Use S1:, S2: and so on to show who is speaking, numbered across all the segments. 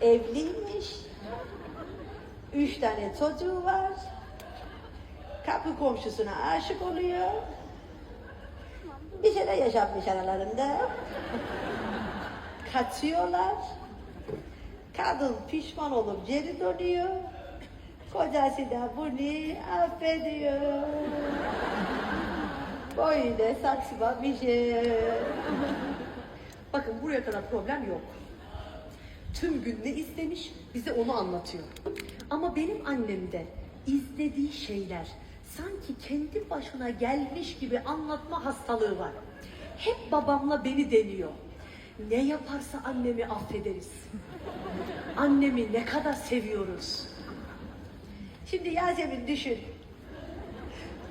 S1: Evliymiş. Üç tane çocuğu var. Kapı komşusuna aşık oluyor. Bir şeyler yaşanmış aralarında. Kaçıyorlar. Kadın pişman olup geri dönüyor. Kocası da bunu affediyor. Böyle saçma bir şey.
S2: Bakın buraya kadar problem yok. Tüm gün ne istemiş bize onu anlatıyor. Ama benim annemde izlediği şeyler sanki kendi başına gelmiş gibi anlatma hastalığı var. Hep babamla beni deniyor. Ne yaparsa annemi affederiz. Annemi ne kadar seviyoruz.
S1: Şimdi Yasemin düşün.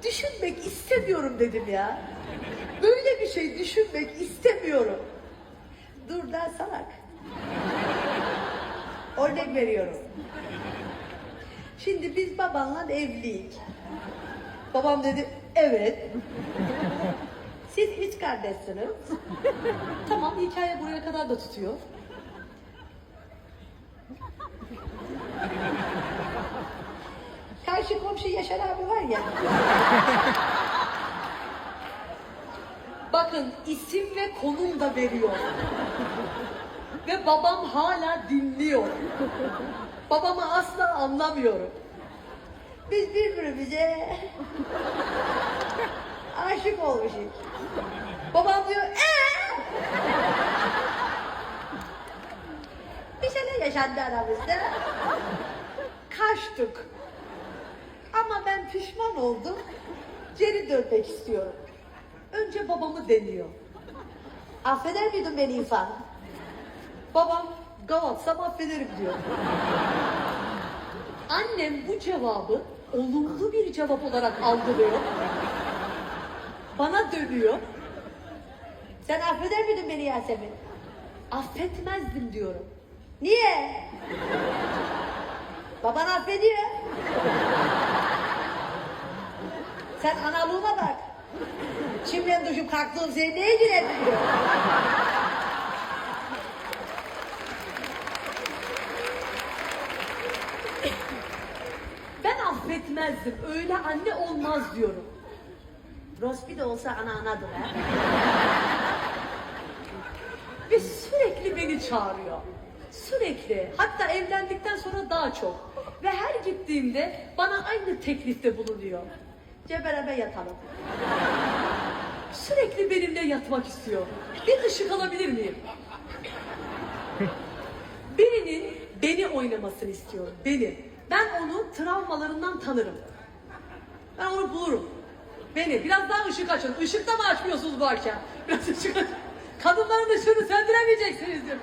S1: Düşünmek istemiyorum dedim ya. Böyle bir şey düşünmek istemiyorum. Dur da salak. Örnek veriyorum. Şimdi biz babanla evliyiz. Babam dedi evet. Siz üç kardeşsiniz.
S2: Tamam hikaye buraya kadar da tutuyor.
S1: Karşı komşu Yaşar abi var ya.
S2: Bakın isim ve konum da veriyor. ve babam hala dinliyor. Babamı asla anlamıyorum.
S1: Biz birbirimize aşık olmuşuz. Babam diyor ee? Bir şeyler yaşandı aramızda. Kaçtık. Ama ben pişman oldum. Geri dönmek istiyorum.
S2: Önce babamı deniyor.
S1: Affeder miydin beni İrfan?
S2: Babam gavatsam affederim diyor. Annem bu cevabı olumlu bir cevap olarak algılıyor. Bana dönüyor.
S1: Sen affeder miydin beni Yasemin?
S2: Affetmezdim diyorum.
S1: Niye? Baban affediyor. Sen analığıma bak. Çimden düşüp kalktığım seni ne ilgilendiriyor?
S2: Ben affetmezdim. Öyle anne olmaz diyorum.
S1: Rospi de olsa ana anadır ha.
S2: Ve sürekli beni çağırıyor. Sürekli. Hatta evlendikten sonra daha çok. Ve her gittiğimde bana aynı teklifte bulunuyor.
S1: Gel beraber yatalım.
S2: Sürekli benimle yatmak istiyor. Bir ışık alabilir miyim? Birinin beni oynamasını istiyorum. Beni. Ben onu travmalarından tanırım. Ben onu bulurum. Beni. Biraz daha ışık açın. Işık da mı açmıyorsunuz bu akşam? Biraz ışık açın. Kadınların ışığını söndüremeyeceksiniz diyor.